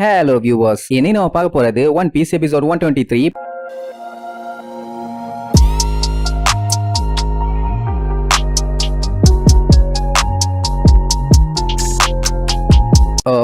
Hello viewers இனி நம்ம பார்க்க போறது One Piece episode one twenty three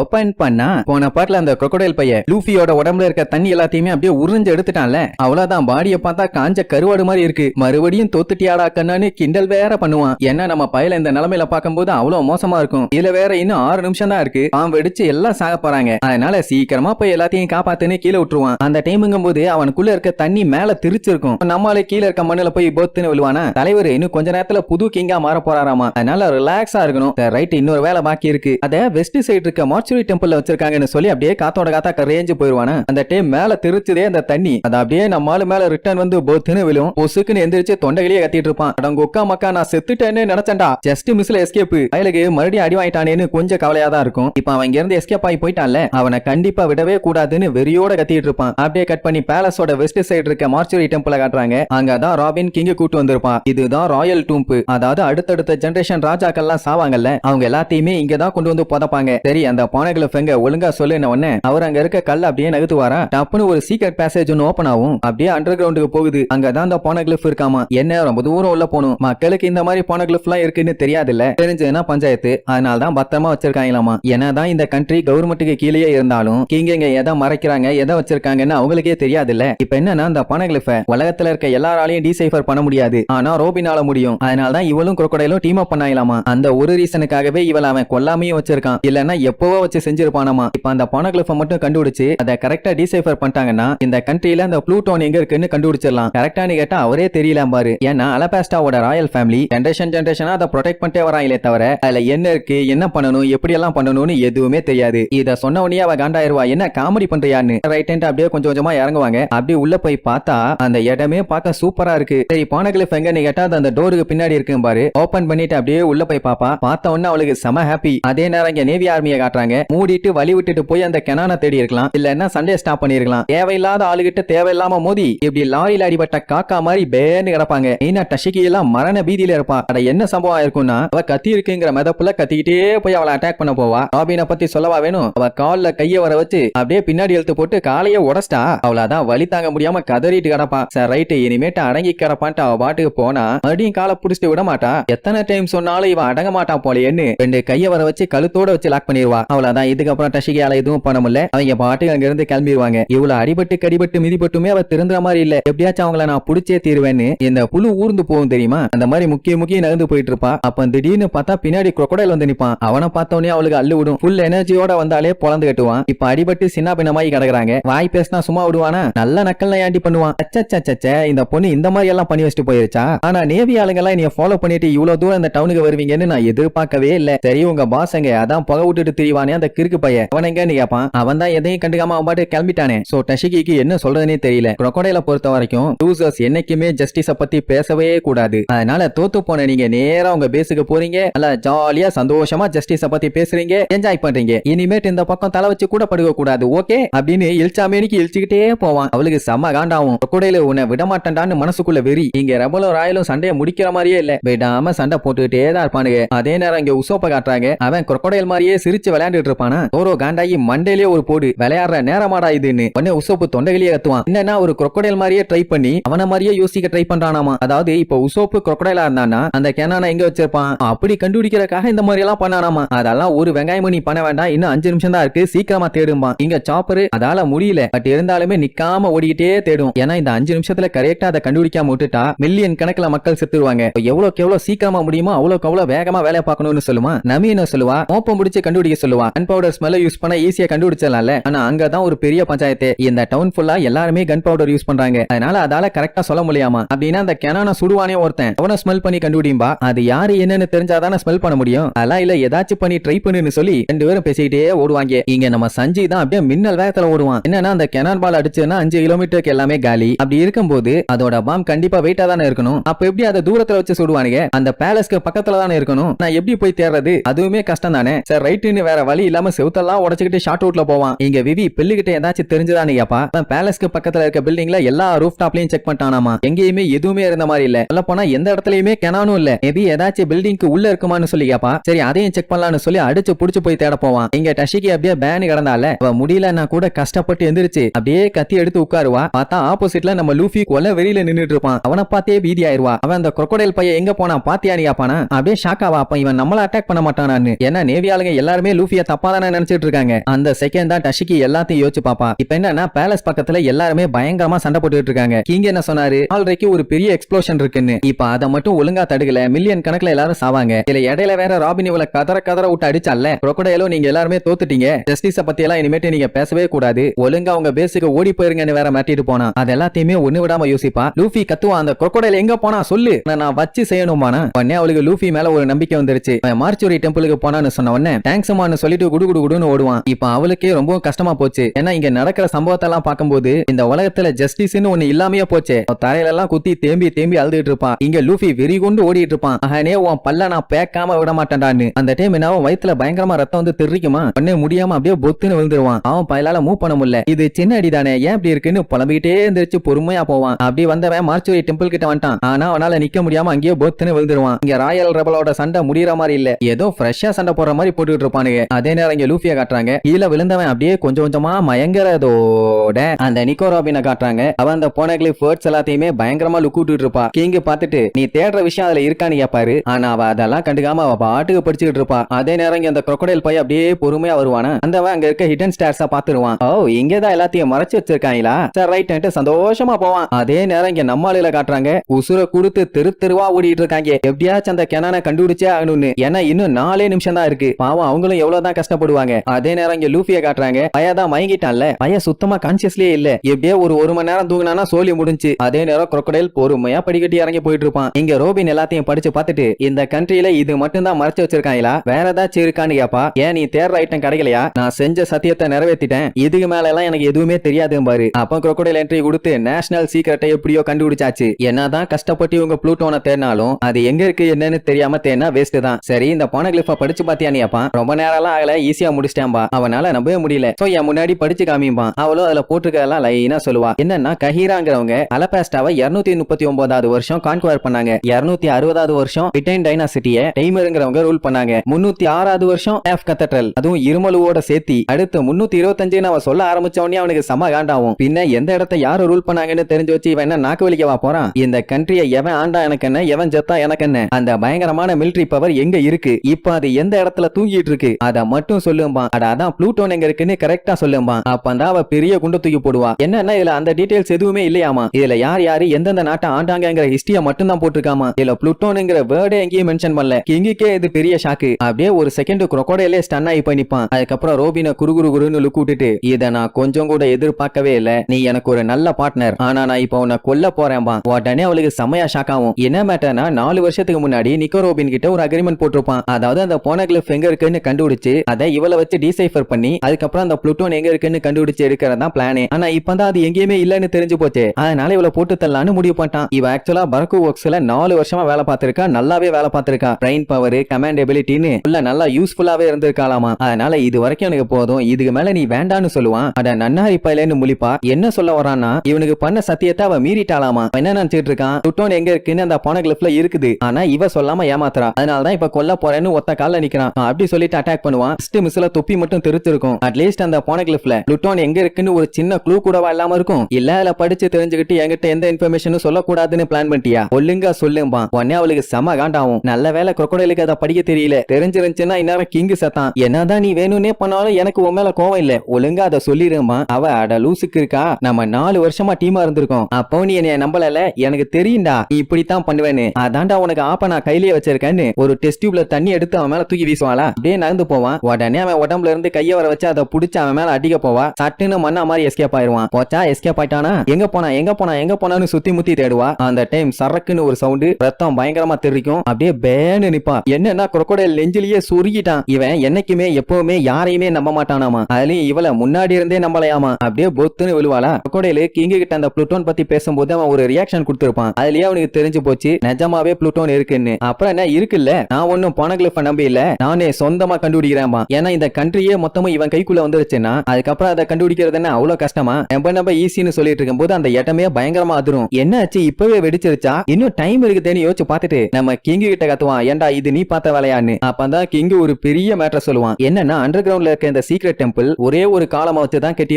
open பண்ணா போன பாட்டுல அந்த crocodile பையன் லூஃபியோட உடம்புல இருக்க தண்ணி எல்லாத்தையுமே அப்படியே உறிஞ்சு எடுத்துட்டான்ல. அவ்வளவுதான் பாடியை பார்த்தா காஞ்ச கருவாடு மாதிரி இருக்கு. மறுபடியும் தோத்துட்டியாடா கண்ணான்னு கிண்டல் வேற பண்ணுவான். ஏன்னா நம்ம பையல இந்த நிலைமையில பார்க்கும்போது அவ்வளவு மோசமா இருக்கும். இதுல வேற இன்னும் ஆறு நிமிஷம் தான் இருக்கு. அவன் வெடிச்சு எல்லாம் சாக போறாங்க. அதனால சீக்கிரமா போய் எல்லாத்தையும் காப்பாத்துன்னு கீழே விட்டுருவான். அந்த டைமுங்கும் போது அவனுக்குள்ள இருக்க தண்ணி மேல திருச்சிருக்கும். நம்மளே கீழே இருக்க மண்ணில போய் போத்துன்னு விழுவானா? தலைவர் இன்னும் கொஞ்ச நேரத்துல புது கிங்கா மாற போறாராமா? அதனால ரிலாக்ஸா இருக்கணும். ரைட் இன்னொரு வேலை பாக்கி இருக்கு. அத வெஸ்ட் சைடு இருக்க மார்ச்சு விஷ்ணு டெம்பிள்ல வச்சிருக்காங்கன்னு சொல்லி அப்படியே காத்தோட காத்தா ரேஞ்சு போயிருவானு. அந்த டைம் மேல திருச்சுதே அந்த தண்ணி. அது அப்படியே நம்ம ஆளு மேல ரிட்டர்ன் வந்து பொத்துன்னு விழும். பொசுக்குன்னு எந்திரிச்சு தொண்டையிலேயே கத்திட்டு இருப்பான். அடங்க உக்கா மக்கா நான் செத்துட்டேன்னு நினைச்சேன்டா. ஜஸ்ட் மிஸ்ல எஸ்கேப் அயலுக்கு மறுபடியும் அடி வாங்கிட்டானேன்னு கொஞ்சம் கவலையா தான் இருக்கும். இப்ப அவன் இங்க இருந்து எஸ்கேப் ஆகி போயிட்டான்ல. அவனை கண்டிப்பா விடவே கூடாதுன்னு வெறியோட கத்திட்டு இருப்பான். அப்படியே கட் பண்ணி பேலஸோட வெஸ்ட் சைடு இருக்க மார்ச்சுரி டெம்பிள காட்டுறாங்க. அங்கதான் ராபின் கிங்க கூட்டு வந்திருப்பான். இதுதான் ராயல் டூம்ப் அதாவது அடுத்தடுத்த ஜெனரேஷன் ராஜாக்கள்லாம் சாவாங்கல்ல. அவங்க எல்லாத்தையுமே இங்கதான் கொண்டு வந்து புதப்பாங்க. சரி அந்த பானைகளை ஃபெங்க ஒழுங்கா சொல்லுன உடனே அவர் அங்க இருக்க கல் அப்படியே நகர்த்து நகர்த்துவாரா டப்புன்னு ஒரு சீக்ரெட் பேசேஜ் ஒன்று ஓப்பன் ஆகும். அப்படியே அண்டர் கிரவுண்டுக்கு போகுது. அங்கதான் அந்த பானகிளிஃப் இருக்காமா? என்ன ரொம்ப தூரம் உள்ள போகணும். மக்களுக்கு இந்த மாதிரி பானகிளிஃப் எல்லாம் இருக்குன்னு தெரியாதுல்ல. தெரிஞ்சதுன்னா பஞ்சாயத்து. அதனால தான் பத்திரமா வச்சிருக்காங்களாமா? என்னதான் இந்த கண்ட்ரி கவர்மெண்ட்டுக்கு கீழே இருந்தாலும் கிங்க இங்க எதை மறைக்கிறாங்க எதை வச்சிருக்காங்கன்னு அவங்களுக்கே தெரியாதுல்ல. இப்ப என்னன்னா அந்த பானகிளிஃப உலகத்துல இருக்க எல்லாராலையும் டிசைஃபர் பண்ண முடியாது. ஆனா ரோபினால முடியும். அதனால தான் இவளும் crocodile-ம் டீம் அப் பண்ணாங்களாமா? அந்த ஒரு ரீசனுக்காகவே இவள அவன் கொல்லாமையும் வச்சிருக்கான். இல்லன்னா எப்பவோ வச்சு செஞ்சிருப்பானாமா? இப்ப அந்த பானகிளிஃப மட்டும் கண்டுபிடிச்சு அதை கரெக்டா டிசைஃபர் பண்ணிட்டாங்கன்னா இந்த கண்ட்ரில அந்த ப்ளூட்டோன் எங்க இருக்குன்னு கண்டுபிடிச்சிடலாம். கரெக்டானு கேட்டா அவரே தெரியல பாரு. ஏன்னா அலபாஸ்டாவோட ராயல் ஃபேமிலி ஜென்ரேஷன் ஜென்ரேஷனா அதை ப்ரொடெக்ட் பண்ணிட்டே வராங்களே தவிர அதுல என்ன இருக்கு என்ன பண்ணணும் எப்படி எல்லாம் பண்ணணும்னு எதுவுமே தெரியாது. இத சொன்ன உடனே அவ காண்டாயிருவா என்ன காமெடி பண்றியான்னு? ரைட் அப்படியே கொஞ்சம் கொஞ்சமா இறங்குவாங்க. அப்படியே உள்ள போய் பார்த்தா அந்த இடமே பார்க்க சூப்பரா இருக்கு. சரி பானகிளிஃப் எங்கன்னு கேட்டா அந்த டோருக்கு பின்னாடி இருக்கும் பாரு. ஓபன் பண்ணிட்டு அப்படியே உள்ள போய் பாப்பா. பார்த்த உடனே அவளுக்கு செம ஹாப்பி அதே நேரம் இங்க நேவி ஆர்மியை காட்டுறாங்க. மூடிட்டு வழி விட்டுட்டு போய் அந்த கெனான தேடி இருக்கலாம். இல்லன்னா சண்டே ஸ்டாப் பண்ணிருக்கலாம். தேவையில்லாத ஆளுகிட்ட தேவையில்லாம மோதி இப்படி லாரியில அடிபட்ட காக்கா மாதிரி பேர்னு கிடப்பாங்க. மெயினா டஷிகி எல்லாம் மரண பீதியில இருப்பா. அட என்ன சம்பவம் ஆயிருக்கும்னா அவ கத்தி இருக்குங்கிற மெதப்புல கத்திக்கிட்டே போய் அவளை அட்டாக் பண்ண போவா. ராபினை பத்தி சொல்லவா வேணும்? அவ கால்ல கைய வர வச்சு அப்படியே பின்னாடி இழுத்து போட்டு காலைய உடச்சிட்டா. அவளாதான் வலி தாங்க முடியாம கதறிட்டு கிடப்பான் சார் ரைட்டு இனிமேட்டு அடங்கி கிடப்பான்ட்டு அவ பாட்டுக்கு போனா மறுபடியும் காலை புடிச்சிட்டு விட மாட்டா. எத்தனை டைம் சொன்னாலும் இவன் அடங்க மாட்டான் போலேன்னு ரெண்டு கைய வர வச்சு கழுத்தோட வச்சு லாக் பண்ணிடுவா அதான் இதுக்கப்புறம் டஷிகையால எதுவும் பண்ண முடியல. அவங்க பாட்டுக்கு அங்க இருந்து கிளம்பிடுவாங்க இவ்வளவு அடிபட்டு கடிபட்டு மிதிபட்டுமே அவ திருந்துற மாதிரி இல்ல. எப்படியாச்சும் அவங்கள நான் புடிச்சே தீருவேன்னு இந்த புழு ஊர்ந்து போகும் தெரியுமா? அந்த மாதிரி முக்கிய முக்கிய நகர்ந்து போயிட்டு இருப்பா. அப்ப திடீர்னு பார்த்தா பின்னாடி crocodile வந்து நிப்பான். அவனை பார்த்த உடனே அவளுக்கு அள்ளு விடும். ஃபுல் எனர்ஜியோட வந்தாலே பொழந்து கட்டுவான். இப்ப அடிபட்டு சின்ன பின்னமாயி கிடக்குறாங்க. வாய் பேசினா சும்மா விடுவானா? நல்ல நக்கல் ஏண்டி பண்ணுவான். அச்சச்சச்ச இந்த பொண்ணு இந்த மாதிரி எல்லாம் பண்ணி வச்சுட்டு போயிருச்சா? ஆனா நேவி ஆளுங்க எல்லாம் நீ ஃபாலோ பண்ணிட்டு இவ்வளவு தூரம் இந்த டவுனுக்கு வருவீங்கன்னு நான் எதிர்பார்க்கவே இல்ல. சரி உங்க பாஸ் அதான் புகை விட்டுட்டு திரிவானே அந்த கிறுக்கு பையன். அவன் எங்கன்னு கேட்பான் அவன் தான் எதையும் கண்டுக்காம அவன் பாட்டு கிளம்பிட்டானே. சோ டஷிகிக்கு என்ன சொல்றதுனே தெரியல. crocodile பொறுத்த வரைக்கும் லூசர்ஸ் என்னைக்குமே ஜஸ்டிஸ பத்தி பேசவே கூடாது. அதனால தோத்து போன நீங்க நேரா உங்க பேஸுக்கு போறீங்க. நல்லா ஜாலியா சந்தோஷமா ஜஸ்டிஸ பத்தி பேசுறீங்க. என்ஜாய் பண்றீங்க. இனிமேட்டு இந்த பக்கம் தலை வச்சு கூட படுக்க கூடாது ஓகே அப்படின்னு இழிச்சாமேனிக்கு இழிச்சுக்கிட்டே போவான். அவளுக்கு செம்ம காண்டாவும். crocodile உன்னை விட மாட்டேன்டான்னு மனசுக்குள்ள வெறி. இங்க ரபலும் ராயலும் சண்டையை முடிக்கிற மாதிரியே இல்ல. விடாம சண்டை போட்டுக்கிட்டே தான் இருப்பானுங்க. அதே நேரம் இங்க உசோப்ப காட்டுறாங்க. அவன் crocodile மாதிரியே சிரிச்சு விளையாண்டு விளையாண்டுட்டு இருப்பானா தோரோ காண்டாயி மண்டையிலே ஒரு போடு விளையாடுற நேரமாடா இதுன்னு. உடனே உசோப்பு தொண்டையிலேயே கத்துவான். என்னன்னா ஒரு குரொக்கடைல் மாதிரியே ட்ரை பண்ணி அவன மாதிரியே யோசிக்க ட்ரை பண்றானாமா? அதாவது இப்ப உசோப்பு குரொக்கடைலா இருந்தானா அந்த கேனான எங்க வச்சிருப்பான்? அப்படி கண்டுபிடிக்கிறதுக்காக இந்த மாதிரி எல்லாம் பண்ணானாமா? அதெல்லாம் ஒரு வெங்காயம் நீ பண்ண வேண்டாம். இன்னும் அஞ்சு நிமிஷம் தான் இருக்கு. சீக்கிரமா தேடுமா இங்க சாப்பரு அதால முடியல. பட் இருந்தாலுமே நிக்காம ஓடிக்கிட்டே தேடும். ஏன்னா இந்த அஞ்சு நிமிஷத்துல கரெக்டா அதை கண்டுபிடிக்காம விட்டுட்டா மில்லியன் கணக்குல மக்கள் செத்துருவாங்க. எவ்வளவுக்கு எவ்வளவு சீக்கிரமா முடியுமோ அவ்வளவுக்கு அவ்வளவு வேகமா வேலையை பார்க்கணும்னு சொல்லுமா? நமி என்ன சொல்லுவா மோப்பம் முடிச்சு கண்டுபிடிக்க சொல்லுவா. கன் பவுடர் ஸ்மெல்ல யூஸ் பண்ண ஈஸியா கண்டுபிடிச்சிடலாம்ல. ஆனா அங்கதான் ஒரு பெரிய பஞ்சாயத்து. இந்த டவுன் ஃபுல்லா எல்லாருமே கன் பவுடர் யூஸ் பண்றாங்க. அதனால அதால கரெக்டா சொல்ல முடியாமா? அப்படின்னா அந்த கெனான சுடுவானே ஒருத்தன். அவனை ஸ்மெல் பண்ணி கண்டுபிடிம்பா அது யாரு என்னன்னு தெரிஞ்சாதானே ஸ்மெல் பண்ண முடியும். அதெல்லாம் இல்ல ஏதாச்சும் பண்ணி ட்ரை பண்ணுன்னு சொல்லி ரெண்டு பேரும் பேசிக்கிட்டே ஓடுவாங்க. இங்க நம்ம சஞ்சய் தான் அப்படியே மின்னல் வேகத்துல ஓடுவான். என்னன்னா அந்த கெனான் பால் அடிச்சுன்னா அஞ்சு கிலோமீட்டருக்கு எல்லாமே காலி. அப்படி இருக்கும்போது அதோட பாம் கண்டிப்பா வெயிட்டா தானே இருக்கணும். அப்ப எப்படி அதை தூரத்துல வச்சு சுடுவானுங்க? அந்த பேலஸ்க்கு பக்கத்துல தானே இருக்கணும்? நான் எப்படி போய் தேடுறது அதுவுமே கஷ்டம் தானே சார் ரைட்டுன்னு வேற வழி இல்லாம செவுத்தெல்லாம் உடச்சுக்கிட்டு ஷார்ட் அவுட்ல போவான். இங்க விவி பில்லுகிட்ட ஏதாச்சும் தெரிஞ்சுதானு கேப்பா அவன் பேலஸ்க்கு பக்கத்துல இருக்க பில்டிங்ல எல்லா ரூஃப் டாப்லயும் செக் பண்ணிட்டானாமா? எங்கேயுமே எதுவுமே இருந்த மாதிரி இல்ல. சொல்ல போனா எந்த இடத்துலயுமே கெனானும் இல்ல. மேபி ஏதாச்சும் பில்டிங்க்கு உள்ள இருக்குமான்னு சொல்லி கேப்பா சரி அதையும் செக் பண்ணலாம்னு சொல்லி அடிச்சு புடிச்சு போய் தேட போவான். இங்க டஷிக்கு அப்படியே பேன் கிடந்தால அவ முடியலன்னா கூட கஷ்டப்பட்டு எந்திரிச்சு அப்படியே கத்தி எடுத்து உட்காருவா. பார்த்தா ஆப்போசிட்ல நம்ம லூஃபி கொல வெளியில நின்னுட்டு இருப்பான். அவனை பார்த்தே பீதி ஆயிருவா. அவன் அந்த crocodile பையன் எங்க போனா பாத்தியா நீ அப்படியே ஷாக் ஆவா. அப்ப இவன் நம்மள அட்டாக் பண்ண மாட்டானான்னு. ஏன்னா நேவி ஆளுங்க எல்லாருமே லூஃபிய தப்பா தானே நினைச்சிட்டு இருக்காங்க அந்த செகண்ட் தான் டஷிக்கு எல்லாத்தையும் யோசிச்சு பாப்பா. இப்ப என்னன்னா பேலஸ் பக்கத்துல எல்லாருமே பயங்கரமா சண்டை போட்டுட்டு இருக்காங்க கிங் என்ன சொன்னாரு? ஆல்ரெடி ஒரு பெரிய எக்ஸ்ப்ளோஷன் இருக்குன்னு. இப்ப அதை மட்டும் ஒழுங்கா தடுக்கல. மில்லியன் கணக்குல எல்லாரும் சாவாங்க. இதுல இடையில வேற ராபின் இவளை கதற கதற விட்டு அடிச்சால ரொக்கடையிலும் நீங்க எல்லாருமே தோத்துட்டீங்க. ஜஸ்டிஸ பத்தி எல்லாம் இனிமேட்டு நீங்க பேசவே கூடாது. ஒழுங்கா உங்க பேஸுக்கு ஓடி போயிருங்கன்னு வேற மாட்டிட்டு போனா. அது எல்லாத்தையுமே ஒண்ணு விடாம யோசிப்பா. லூஃபி கத்துவா அந்த crocodile எங்க போனா? சொல்லு. நான் நான் வச்சு செய்யணுமானா உடனே அவளுக்கு லூஃபி மேல ஒரு நம்பிக்கை வந்துருச்சு. மார்ச்சுரி டெம்பிளுக்கு போனான்னு சொன்ன உடனே தேங்க்ஸ்மான்னு சொல்லிட்டு குடு குடு குடுன்னு ஓடுவான். இப்ப அவளுக்கே ரொம்ப கஷ்டமா போச்சு. ஏன்னா இங்க நடக்கிற சம்பவத்தெல்லாம் பார்க்கும்போது இந்த உலகத்துல ஜஸ்டிஸ்னு ஒண்ணு இல்லாமையே போச்சு. தரையில எல்லாம் குத்தி தேம்பி தேம்பி அழுதுட்டு இருப்பான். இங்க லூஃபி வெறி கொண்டு ஓடிட்டு இருப்பான். அகனே உன் பல்ல நான் பேக்காம விட மாட்டேன்டான்னு அந்த டைம் என்ன வயித்துல பயங்கரமா ரத்தம் வந்து தெரிக்குமா உடனே முடியாம அப்படியே பொத்துன்னு விழுந்துருவான். அவன் பயலால மூவ் பண்ண முடியல. இது சின்ன அடி தானே ஏன் இப்படி இருக்குன்னு புலம்பிக்கிட்டே இருந்துச்சு பொறுமையா போவான். அப்படி வந்தவன் மார்ச்சுரி டெம்பிள் கிட்ட வந்துட்டான். ஆனா அவனால நிக்க முடியாம அங்கேயே பொத்துன்னு விழுந்துருவான். இங்க ராயல் ரபலோட சண்டை முடியற மாதிரி இல்ல. ஏதோ ஃப்ரெஷ்ஷா சண்டை போடுற மாதிரி போட்டுட்டு இருப்பானுங்க. அதே உடனே இங்க லூஃபிய காட்டுறாங்க. இதுல விழுந்தவன் அப்படியே கொஞ்சம் கொஞ்சமா மயங்கறதோட அந்த நிக்கோ ராபினை காட்டுறாங்க. அவன் அந்த போனக்லி ஃபேர்ட்ஸ் எல்லாத்தையுமே பயங்கரமா லுக் விட்டுட்டு இருப்பா. கிங் பார்த்துட்டு நீ தேடுற விஷயம் அதுல இருக்கான்னு கேப்பாரு. ஆனா அவ அதெல்லாம் கண்டுக்காம அவ பாட்டுக்கு படிச்சுக்கிட்டு இருப்பா. அதே நேரம் இங்க அந்த crocodile பையன் அப்படியே பொறுமையா வருவானா? அந்தவன் அங்க இருக்க ஹிடன் ஸ்டார்ஸா பாத்துருவான் ஓ இங்கதான் எல்லாத்தையும் மறைச்சு வச்சிருக்காங்களா? சார் ரைட் சந்தோஷமா போவான். அதே நேரம் இங்க நம்ம ஆளுல காட்டுறாங்க. உசுர கொடுத்து தெரு தெருவா ஓடிட்டு இருக்காங்க. எப்படியாச்சும் அந்த கெனான கண்டுபிடிச்சே ஆகணும்னு. ஏன்னா இன்னும் நாலே நிமிஷம் தான் இருக்கு. பாவம் அவங்களும் எவ்வளவுதான் கஷ்டப்படுவாங்க. அதே நேரம் இங்க லூஃபியை காட்டுறாங்க. பையன் மயங்கிட்டான்ல. பையன் சுத்தமா கான்சியஸ்லயே இல்ல. எப்படியே ஒரு ஒரு மணி நேரம் தூங்கினா சோழி முடிஞ்சு அதே நேரம் crocodile பொறுமையா படிக்கட்டி இறங்கி போயிட்டு இருப்பான் இங்க ரோபின் எல்லாத்தையும் படிச்சு பார்த்துட்டு இந்த கண்ட்ரியில இது மட்டும் தான் மறைச்சு வச்சிருக்காங்களா? வேற ஏதாச்சும் இருக்கான்னு கேப்பா ஏன் நீ தேர்ற ஐட்டம் கிடைக்கலையா? நான் செஞ்ச சத்தியத்தை நிறைவேற்றிட்டேன் இதுக்கு மேல எல்லாம் எனக்கு எதுவுமே தெரியாது பாரு. அப்ப crocodile என்ட்ரி கொடுத்து நேஷனல் சீக்கிரட்டை எப்படியோ கண்டுபிடிச்சாச்சு. என்னதான் கஷ்டப்பட்டு இவங்க ப்ளூட்டோனை தேடினாலும் அது எங்க இருக்கு என்னன்னு தெரியாம தேடினா வேஸ்ட் தான். சரி இந்த போனகிளிஃப படிச்சு பாத்தியா நீ அப்பா? ரொம்ப நேரம் ஆகல. ஈஸியா முடிச்சிட்டேன்பா. அவனால நம்பவே முடியல. சோ என் முன்னாடி படிச்சு காமிப்பான் அவளும் அதுல போட்டிருக்கதெல்லாம் லைனா சொல்லுவா. என்னன்னா கஹீராங்கிறவங்க அலபாஸ்டாவை இருநூத்தி முப்பத்தி ஒன்பதாவது வருஷம் கான்குவர் பண்ணாங்க. இருநூத்தி அறுபதாவது வருஷம் பிட்டைன் டைனாசிட்டிய டெய்மருங்கிறவங்க ரூல் பண்ணாங்க. முன்னூத்தி ஆறாவது வருஷம் ஆஃப் கத்தட்ரல் அதுவும் இருமலுவோட சேர்த்தி. அடுத்து முன்னூத்தி இருபத்தஞ்சுன்னு அவன் சொல்ல ஆரம்பிச்ச உடனே அவனுக்கு சம காண்டாவும் பின்ன எந்த இடத்த யாரு ரூல் பண்ணாங்கன்னு தெரிஞ்சு வச்சு இவன் என்ன நாக்கு வலிக்கவா போறான்? இந்த கண்ட்ரிய எவன் ஆண்டா எனக்கு என்ன எவன் ஜெத்தா எனக்கு என்ன? அந்த பயங்கரமான மிலிட்டரி பவர் எங்க இருக்கு? இப்ப அது எந்த இடத்துல தூங்கிட்டு இருக்கு? அத மட்டும் சொல்லும்பா அட அதான் ப்ளூட்டோன் எங்க இருக்குன்னு கரெக்டா சொல்லும்பா அப்பந்தான் அவ பெரிய குண்ட தூக்கி போடுவா. என்னன்னா இதுல அந்த டீடைல்ஸ் எதுவுமே இல்லையாமா? இதுல யார் யாரு எந்தெந்த நாட்டை ஆண்டாங்கிற ஹிஸ்டரிய மட்டும் தான் போட்டிருக்காமா? இதுல ப்ளூட்டோனுங்கிற வேர்டே எங்கேயும் மென்ஷன் பண்ணல. கிங்குக்கே இது பெரிய ஷாக்கு அப்படியே ஒரு செகண்ட் குரோக்கோடையிலே ஸ்டன் ஆகி போய் நிப்பான். அதுக்கப்புறம் ரோபின குரு குரு குருன்னு லுக் விட்டுட்டு நான் கொஞ்சம் கூட எதிர்பார்க்கவே இல்ல. நீ எனக்கு ஒரு நல்ல பார்ட்னர் ஆனா நான் இப்ப உன்னை கொல்ல போறேன்பா. உடனே அவளுக்கு செமையா ஷாக் ஆகும். என்ன மேட்டர்னா நாலு வருஷத்துக்கு முன்னாடி நிக்கோ ரோபின் கிட்ட ஒரு அக்ரிமெண்ட் போட்டிருப்பான். அதாவது அந்த போனகிளிஃப் எங்க இருக்குன்னு கண்டுபிடிச்சு அதை இவளை வச்சு டீசைஃபர் பண்ணி அதுக்கப்புறம் அந்த புளுட்டோன் எங்க இருக்குன்னு கண்டுபிடிச்சு எடுக்கிறதா பிளானே ஆனா இப்பதான் அது எங்கேயுமே இல்லன்னு தெரிஞ்சு போச்சு. அதனால இவளை போட்டு தரலான்னு முடிவு பண்ணிட்டான். இவ ஆக்சுவலா பரக்கு ஒர்க்ஸ்ல நாலு வருஷமா வேலை பார்த்திருக்கா நல்லாவே வேலை பார்த்திருக்கா. பிரெயின் பவர் கமாண்ட் எபிலிட்டின்னு உள்ள நல்லா யூஸ்ஃபுல்லாவே இருந்திருக்காளாமா. அதனால இது வரைக்கும் எனக்கு போதும். இதுக்கு மேல நீ வேண்டான்னு சொல்லுவான். அட நன்னாரி பையலன்னு முழிப்பா. என்ன சொல்ல வரான்னா இவனுக்கு பண்ண சத்தியத்தை அவ மீறிட்டாளாமா. என்ன நினைச்சிட்டு இருக்கான்? டுட்டோன் எங்க இருக்குன்னு அந்த போனகிளிஃப்ல இருக்குது. ஆனா இவ சொல்லாம ஏமாத்துறா. அதனாலதான் இப்ப கொல்ல போறேன்னு ஒத்த கால்ல நிக்கிறான். அப்படி சொல்லிட்டு அட்டாக் பண்ணுவான். ஃபர்ஸ்ட் மிஸ்ல தொப்பி மட்டும் தெரிச்சிருக்கும். அட்லீஸ்ட் அந்த போனகிளிஃப்ல லுட்டோன் எங்க இருக்குன்னு ஒரு சின்ன க்ளூ கூடவா இல்லாம இருக்கும். இல்ல அதுல படிச்சு தெரிஞ்சுக்கிட்டு என்கிட்ட எந்த இன்ஃபர்மேஷனும் சொல்லக்கூடாதுன்னு பிளான் பண்ணிட்டியா? ஒழுங்கா சொல்லும்பா. உடனே அவளுக்கு செம காண்டாவும் நல்ல வேலை crocodileக்கு அதை படிக்க தெரியல. தெரிஞ்சிருந்துச்சுன்னா இந்நேரம் கிங்கு சத்தான். என்னதான் நீ வேணும்னே பண்ணாலும் எனக்கு உன் மேல கோவம் இல்ல. ஒழுங்கா அதை சொல்லிருமா அவ அட லூசுக்கு இருக்கா? நம்ம நாலு வருஷமா டீமா இருந்திருக்கோம். அப்போ நீ என்னைய நம்பலல? எனக்கு தெரியும்டா. நீ இப்படித்தான் பண்ணுவேன்னு. அதான்டா உனக்கு ஆப்ப நான் கையிலேயே வச்சிருக்கேன்னு ஒரு டெஸ்ட் டியூப்ல தண்ணி எடுத்து அவன் மேல தூக்கி வீசுவாளா? அப்படியே நடந்து போவான். உடனே அவன் உடம்புல இருந்து கைய வர வச்சு அதை புடிச்சு அவன் மேல அடிக்க போவா. சட்டுன்னு மண்ணா மாதிரி எஸ்கேப் ஆயிருவான். போச்சா? எஸ்கேப் ஆயிட்டானா? எங்க போனா? எங்க போனா? எங்க போனான்னு சுத்தி முத்தி தேடுவா. அந்த டைம் சரக்குன்னு ஒரு சவுண்டு ரத்தம் பயங்கரமா தெரிக்கும். அப்படியே பேன்னு நிப்பா. என்னன்னா crocodile நெஞ்சிலேயே சுருகிட்டான் இவன் என்னைக்குமே எப்பவுமே யாரையுமே நம்ப மாட்டானாமா? அதுலயும் இவள முன்னாடி இருந்தே நம்பலையாமா? அப்படியே பொத்துன்னு விழுவாளா? குரக்கோடையில கிங்க கிட்ட அந்த புளுட்டோன் பத்தி பேசும்போது அவன் ஒரு ரியாக்ஷன் கொடுத்திருப்பான். அதுலயே அவனுக்கு தெரிஞ்சு போச்சு நிஜமாவே புளுட்டோன் இருக்குன்னு. அப்புறம் என்ன இருக்குல்ல. நான் ஒன்னும் பணகிளிஃப நம்பி இல்ல நானே சொந்தமா கண்டுபிடிக்கிறேன் கண்டுபிடிக்கிறான்பா ஏன்னா இந்த கண்ட்ரியே மொத்தமும் இவன் கைக்குள்ள வந்துருச்சுன்னா அதுக்கப்புறம் அதை கண்டுபிடிக்கிறது என்ன அவ்வளவு கஷ்டமா? நம்ம நம்ம ஈஸின்னு சொல்லிட்டு இருக்கும் போது அந்த இடமே பயங்கரமா அதிரும். என்ன ஆச்சு? இப்பவே வெடிச்சிருச்சா? இன்னும் டைம் இருக்குதுன்னு யோசிச்சு பார்த்துட்டு நம்ம கிங் கிட்ட கத்துவான் ஏண்டா இது நீ பார்த்த வேலையான்னு? அப்பதான் கிங் ஒரு பெரிய மேட்டர் சொல்லுவான். என்னன்னா அண்டர் கிரவுண்ட்ல இருக்க இந்த சீக்ரெட் டெம்பிள் ஒரே ஒரு காலமா வச்சு தான் கட்டி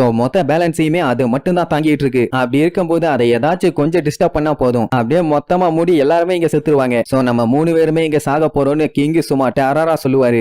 சோ மொத்த பேலன்ஸையுமே அது மட்டும் தான் தாங்கிட்டு இருக்கு. அப்படி இருக்கும்போது அதை ஏதாச்சும் கொஞ்சம் டிஸ்டர்ப் பண்ணா போதும். அப்படியே மொத்தமா மூடி எல்லாருமே இங்க செத்துருவாங்க. சோ நம்ம மூணு பேருமே இங்க சாக போறோம்னு கிங் சும்மா டேரரா சொல்லுவாரு.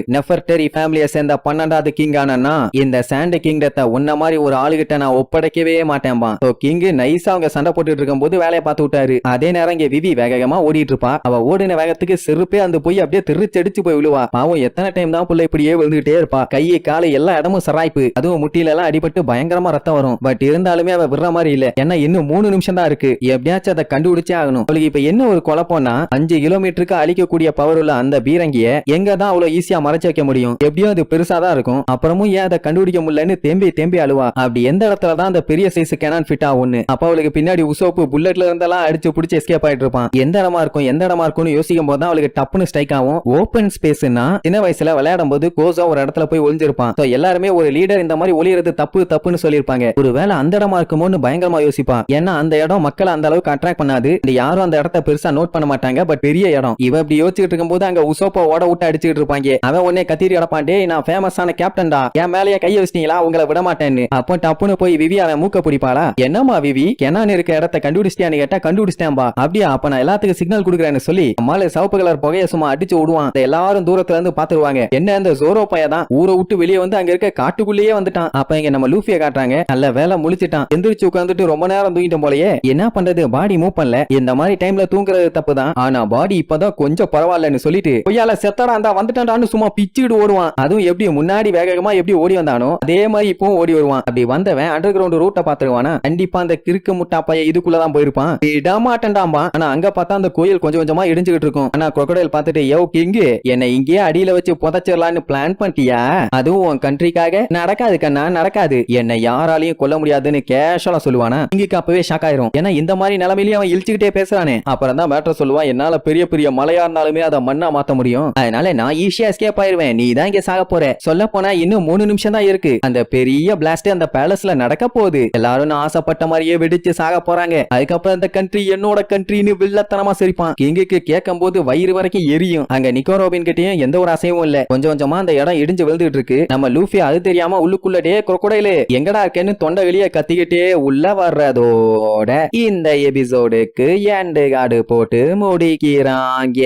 நெஃபர்டரி ஃபேமிலியை சேர்ந்த பன்னெண்டாவது கிங் ஆனா இந்த சாண்ட் கிங்டத்தை உன்ன மாதிரி ஒரு ஆளுகிட்ட நான் ஒப்படைக்கவே மாட்டேன்பா. சோ கிங் நைஸா அவங்க சண்டை போட்டுட்டு இருக்கும்போது வேலையை பார்த்து விட்டாரு. அதே நேரம் இங்க விவி வேகமா ஓடிட்டு இருப்பா. அவ ஓடின வேகத்துக்கு செருப்பே அந்த போய் அப்படியே திருச்சடிச்சு போய் விழுவா. பாவம் எத்தனை டைம் தான் புள்ள இப்படியே விழுந்துகிட்டே இருப்பா. கையை காலை எல்லா இடமும் சராய்ப்பு. அதுவும் முட்டியில எல்லாம் அடிபட்டு பயங்கரமா ரத்தம் வரும். பட் இருந்தாலுமே அவ விடுற மாதிரி இல்ல. ஏன்னா இன்னும் மூணு நிமிஷம் தான் இருக்கு. எப்படியாச்சும் அதை கண்டுபிடிச்சே ஆகணும். அவளுக்கு இப்ப என்ன ஒரு குழப்பம்னா அஞ்சு கிலோமீட்டருக்கு அழிக்கக்கூடிய பவர் உள்ள அந்த பீரங்கிய எங்க தான் அவ்வளவு ஈஸியா மறைச்சு வைக்க முடியும்? எப்படியும் அது பெருசா தான் இருக்கும். அப்புறமும் ஏன் அதை கண்டுபிடிக்க முடியலன்னு தேம்பி தேம்பி அழுவா. அப்படி எந்த இடத்துல தான் அந்த பெரிய சைஸ் கேனான் ஃபிட் ஆகும்னு அப்ப அவளுக்கு பின்னாடி உசோப்பு புல்லட்ல இருந்தெல்லாம் அடிச்சு பிடிச்சி எஸ்கேப் ஆயிட்டு இருப்பான். எந்த இடமா இருக்கும் எந்த இடமா இருக்கும்னு யோசிக்கும் போது தான் அவளுக்கு டப்புன்னு ஸ்ட்ரைக் ஆகும். ஓப்பன் ஸ்பேஸ்னா சின்ன வயசுல விளையாடும் போது கோசா ஒரு இடத்துல போய் ஒளிஞ்சிருப்பான். எல்லாருமே ஒரு லீடர் இந்த மாதிரி ஒளியறது தப்பு தப்புன்னு சொல்லியிருப்பாங்க. ஒருவேளை அந்த இடமா இருக்குமோன்னு பயங்கரமா யோசிப்பான். ஏன்னா அந்த இடம் மக்களை அந்த அளவுக்கு அட்ராக்ட் பண்ணாது. இந்த யாரும் அந்த இடத்த பெருசா நோட் பண்ண மாட்டாங்க. பட் பெரிய இடம். இவ இப்படி யோசிச்சுட்டு இருக்கும்போது அங்க உசோப்பா ஓட விட்டு அடிச்சுட்டு இருப்பாங்க. அவன் உடனே கத்திரி எடப்பாண்டே நான் ஃபேமஸான கேப்டன்டா என் மேலேயே கைய வச்சிட்டீங்களா? உங்களை விட மாட்டேன்னு. அப்போ டப்புன்னு போய் விவி அவன் மூக்க பிடிப்பாளா? என்னம்மா விவி? கெனான் இருக்க இடத்த கண்டுபிடிச்சிட்டியான்னு கேட்டா கண்டுபிடிச்சிட்டேன்பா. அப்படியா அப்ப நான் எல்லாத்துக்கும் சிக்னல் கொடுக்குறேன்னு சொல்லி அம்மால சவப்பு கலர் புகைய சும்மா அடிச்சு விடுவான். எல்லாரும் தூரத்துல இருந்து பாத்துருவாங்க என்ன அந்த ஜோரோ பைய தான்? ஊரை விட்டு வெளியே வந்து அங்க இருக்க காட்டுக்குள்ளேயே வந்துட்டான். அப்ப இங்க நம்ம லூஃபிய காட்டுறாங்க. நல்ல வேலை முழிச்சிட்டான். எந்திரிச்சு உட்காந்துட்டு ரொம்ப நேரம் தூங்கிட்டோம் போலயே. என்ன பண்றது? பாடி மூவ் பண்ணல. இந்த மாதிரி டைம்ல தூங்குறது தப்பு தான். ஆனா பாடி இப்பதான் கொஞ்சம் பரவாயில்லன்னு சொல்லிட்டு பொய்யால செத்தடா அந்த வந்துட்டான்டான்னு சும்மா பிச்சுக்கிட்டு ஓடுவான். அதுவும் எப்படி முன்னாடி வேகமா எப்படி ஓடி வந்தானோ அதே மாதிரி இப்பவும் ஓடி வருவான். அப்படி வந்தவன் அண்டர் கிரவுண்ட் ரூட்டை பாத்துருவானா கண்டிப்பா அந்த கிறுக்கு முட்டா பைய இதுக்குள்ளதான் போயிருப்பான். இடமாட்டண்டாம்பா ஆனா அங்க பார்த்தா அந்த கோயில் கொஞ்சம் கொஞ்சமா இடிஞ்சுக்கிட்டு இருக்கும். ஆனா குரொக்கடையில் பார்த்துட்டு யோ கிங்கு என்னை இங்கேயே அடியில வச்சு புதைச்சிடலான்னு பிளான் பண்ணிட்டியா? அதுவும் உன் கண்ட்ரிக்காக நடக்காது கண்ணா நடக்காது. என்னை யாராலையும் கொல்ல முடியாதுன்னு கேஷுவலா சொல்லுவானா? இங்கு அப்பவே ஷாக் ஆயிரும். ஏன்னா இந்த மாதிரி நிலைமையிலேயே அவன் இழிச்சுக்கிட்டே பேசுறானே. அப்புறம் தான் மேட்டர் சொல்லுவான். என்னால பெரிய பெரிய மலையா இருந்தாலுமே அதை மண்ணா மாத்த முடியும். அதனால நான் ஈஸியா எஸ்கேப் ஆயிருவேன். நீ தான் இங்க சாக போற. சொல்ல போனா இன்னும் மூணு நிமிஷம் தான் இருக்கு. அந்த பெரிய பிளாஸ்ட் அந்த பேலஸ்ல நடக்க போகுது. எல்லாரும் ஆசைப்பட்ட மாதிரியே வெடிச்சு சாக போறாங்க. அதுக்கப்புறம் இந்த கண்ட்ரி என்னோட கண்ட்ரின்னு வில்லத்தனமா சிரிப்பான். கிங்குக்கு கேட்கும் போது வயிறு வரைக்கும் எரியும். அங்க நிக்கோ ரோபின் கிட்டயும் எந்த ஒரு அசைவும் இல்ல. கொஞ்சம் கொஞ்சமா அந்த இடம் இடிஞ்சு விழுந்துட்டு இருக்கு. நம்ம லூஃபி அது தெரியாம உள்ளுக்குள்ள டே crocodile எங்கடா இருக்கேன்னு தொண்டை வெளியே கத்திக்கிட்டே உள்ள வர்றதோட இந்த எபிசோடுக்கு எண்டு காடு போட்டு முடிக்கிறாங்க.